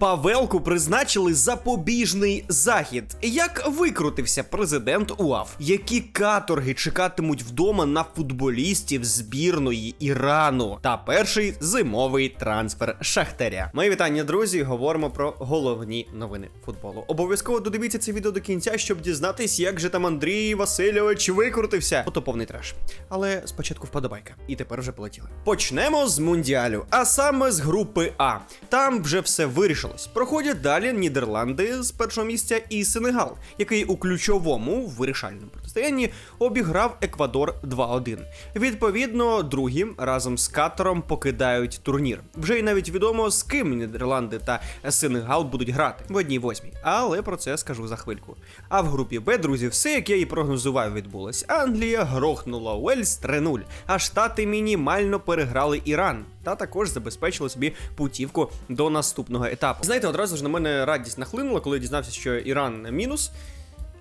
Павелку призначили запобіжний захід. Як викрутився президент УАФ? Які каторги чекатимуть вдома на футболістів збірної Ірану? Та перший зимовий трансфер Шахтаря. Мої вітання, друзі. Говоримо про головні новини футболу. Обов'язково додивіться це відео до кінця, щоб дізнатись, як же там Андрій Васильович викрутився. Ото повний треш. Але спочатку вподобайка. І тепер вже полетіли. Почнемо з мундіалю, а саме з групи А. Там вже все вирішилось. Проходять далі Нідерланди з першого місця і Сенегал, який у ключовому вирішальному протистоянні обіграв Еквадор 2-1. Відповідно, другі разом з Катаром покидають турнір. Вже й навіть відомо, з ким Нідерланди та Сенегал будуть грати в одній восьмій. Але про це скажу за хвильку. А в групі Б, друзі, все, як я і прогнозував, відбулось. Англія грохнула Уельс 3-0, а Штати мінімально переграли Іран. Та також забезпечили собі путівку до наступного етапу. Знаєте, одразу ж на мене радість нахлинула, коли я дізнався, що Іран мінус,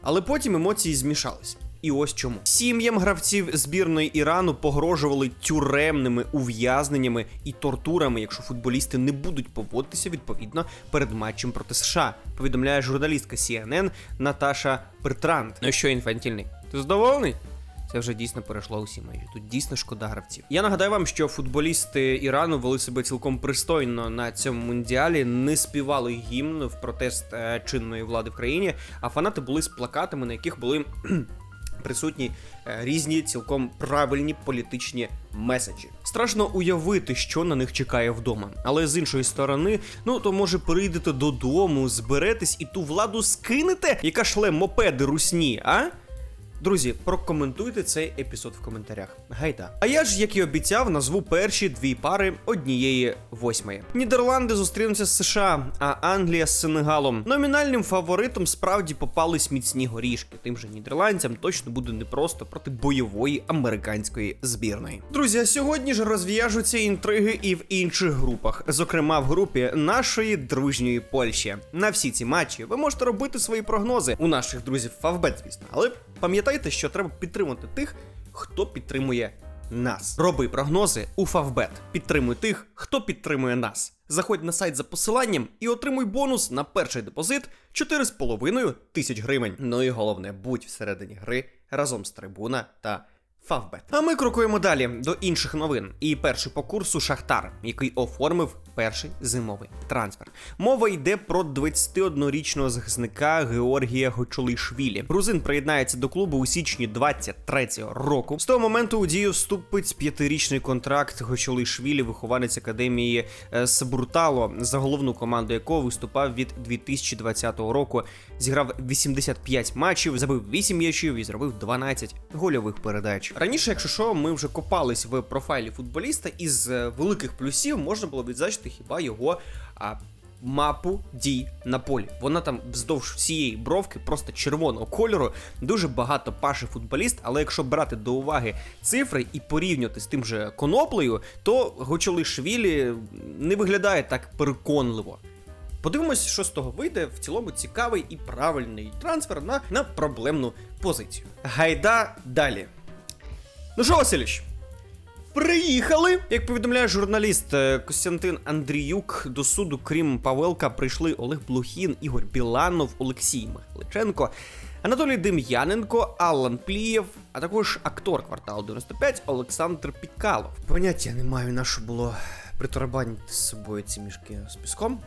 але потім емоції змішались. І ось чому сім'ям гравців збірної Ірану погрожували тюремними ув'язненнями і тортурами, якщо футболісти не будуть поводитися відповідно перед матчем проти США. Повідомляє журналістка CNN Наташа Бертранд. Ну що, інфантільний? Ти задоволений? Це вже дійсно перейшло усі межі. Тут дійсно шкода гравців. Я нагадаю вам, що футболісти Ірану вели себе цілком пристойно на цьому мундіалі, не співали гімн в протест е, чинної влади в країні, а фанати були з плакатами, на яких були. Присутні е, різні цілком правильні політичні меседжі. Страшно уявити, що на них чекає вдома. Але з іншої сторони, ну то може прийдете додому, зберетесь і ту владу скинете, яка шле мопеди русні, а? Друзі, прокоментуйте цей епізод в коментарях. Гайда. А я ж, як і обіцяв, назву перші дві пари однієї восьмої. Нідерланди зустрінуться з США, а Англія з Сенегалом. Номінальним фаворитом справді попались міцні горішки. Тим же нідерландцям точно буде непросто проти бойової американської збірної. Друзі, а сьогодні ж розв'яжуться інтриги і в інших групах, зокрема в групі нашої дружньої Польщі. На всі ці матчі ви можете робити свої прогнози у наших друзів Фавбет, звісно, але пам'ятайте, що треба підтримувати тих, хто підтримує нас. Роби прогнози у Фавбет. Підтримуй тих, хто підтримує нас. Заходь на сайт за посиланням і отримуй бонус на перший депозит 4,5 тисяч гривень. Ну і головне, будь всередині гри разом з трибуна та Фавбет. А ми крокуємо далі до інших новин. І перший по курсу Шахтар, який оформив перший зимовий трансфер. Мова йде про 21-річного захисника Георгія Гочолишвілі. Грузин приєднається до клубу у січні 23-го року. З того моменту у дію вступить п'ятирічний контракт Гочолишвілі, вихованець академії е, Сабуртало, за головну команду якого виступав від 2020 року. Зіграв 85 матчів, забив 8 м'ячів і зробив 12 гольових передач. Раніше, якщо що, ми вже копались в профайлі футболіста, із е, великих плюсів можна було відзначити хіба його а, мапу дій на полі. Вона там вздовж всієї бровки, просто червоного кольору. Дуже багато паше футболіст, але якщо брати до уваги цифри і порівнювати з тим же коноплею, то Гочолишвілі не виглядає так переконливо. Подивимось, що з того вийде. В цілому цікавий і правильний трансфер на, на проблемну позицію. Гайда далі. Ну що, Васильович, Приїхали! Як повідомляє журналіст е, Костянтин Андріюк, до суду, крім Павелка, прийшли Олег Блохін, Ігор Біланов, Олексій Михайличенко, Анатолій Дем'яненко, Аллан Плієв, а також актор кварталу 95 Олександр Пікалов. Поняття не маю на що було притарабанити з собою ці мішки з піском.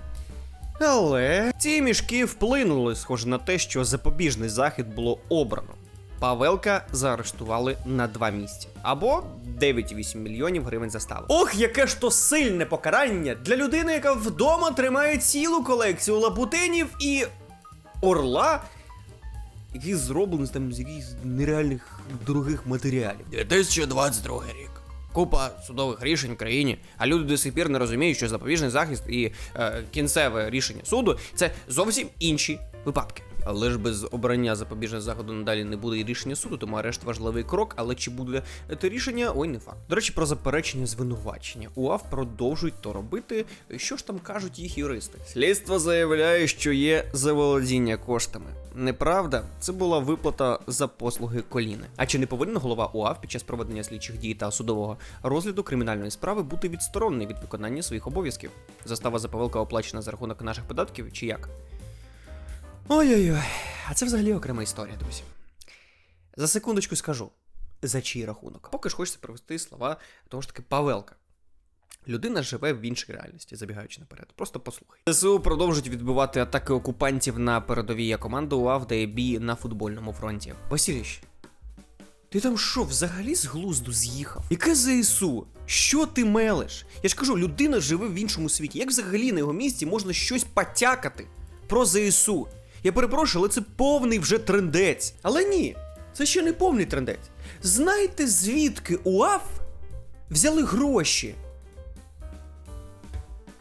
Але ці мішки вплинули, схоже на те, що запобіжний захід було обрано. Павелка заарештували на два місяці або 9,8 мільйонів гривень застави. Ох, яке ж то сильне покарання для людини, яка вдома тримає цілу колекцію лабутинів і орла, який зроблений там з якихось нереальних дорогих матеріалів. 2022 рік. Купа судових рішень в країні, а люди до сих пір не розуміють, що запобіжний захист і е, кінцеве рішення суду це зовсім інші випадки. Але ж без обрання запобіжного заходу надалі не буде і рішення суду, тому арешт важливий крок. Але чи буде це рішення? Ой, не факт. До речі, про заперечення звинувачення. УАВ продовжують то робити. Що ж там кажуть їх юристи? Слідство заявляє, що є заволодіння коштами. неправда. Це була виплата за послуги коліни. А чи не повинен голова УАВ під час проведення слідчих дій та судового розгляду кримінальної справи бути відсторонений від виконання своїх обов'язків? Застава за оплачена за рахунок наших податків чи як? Ой-ой-ой, а це взагалі окрема історія, друзі. За секундочку скажу. За чий рахунок? Поки ж хочеться привести слова того ж таки Павелка. Людина живе в іншій реальності, забігаючи наперед. Просто послухай. ЗСУ продовжують відбивати атаки окупантів на передовій, УАВ дає бій на футбольному фронті. Василіч, ти там що, взагалі з глузду з'їхав? Яке ЗСУ? Що ти мелиш? Я ж кажу, людина живе в іншому світі. Як взагалі на його місці можна щось потякати про ЗСУ? Я перепрошую, але це повний вже трендець. Але ні, це ще не повний трендець. Знаєте, звідки УАФ взяли гроші?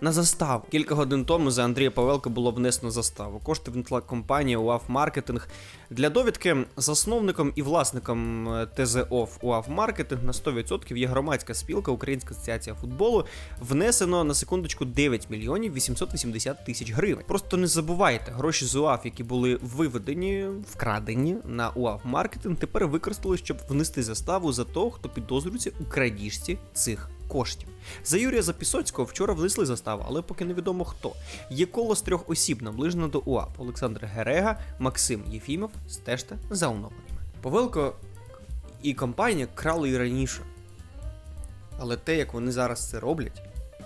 На заставу. Кілька годин тому за Андрія Павелка було внесено заставу. Кошти внесла компанія УАФ Маркетинг. Для довідки засновником і власником е, ТЗОВ УАФ Маркетинг на 100% є громадська спілка Українська асоціація футболу. Внесено на секундочку 9 мільйонів 880 тисяч гривень. Просто не забувайте, гроші з УАФ, які були виведені, вкрадені на УАФ Маркетинг, тепер використали, щоб внести заставу за того, хто підозрюється у крадіжці цих коштів. За Юрія Запісоцького вчора внесли заставу, але поки невідомо хто. Є коло з трьох осіб наближено до УАП: Олександр Герега, Максим Єфімов. Стежте за оновленнями. Павелко і компанія крали і раніше. Але те, як вони зараз це роблять,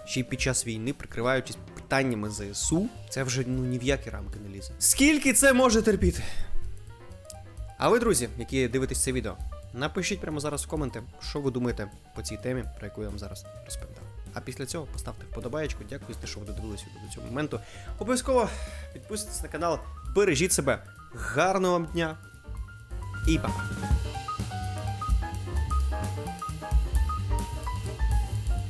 ще й під час війни, прикриваючись питаннями ЗСУ, це вже ну ні в які рамки не лізе. Скільки це може терпіти? А ви, друзі, які дивитесь це відео, напишіть прямо зараз в коменти, що ви думаєте по цій темі, про яку я вам зараз розповідав. А після цього поставте вподобаєчку. Дякую за те, що ви додивилися до цього моменту. Обов'язково підписуйтесь на канал, бережіть себе. Гарного вам дня і па!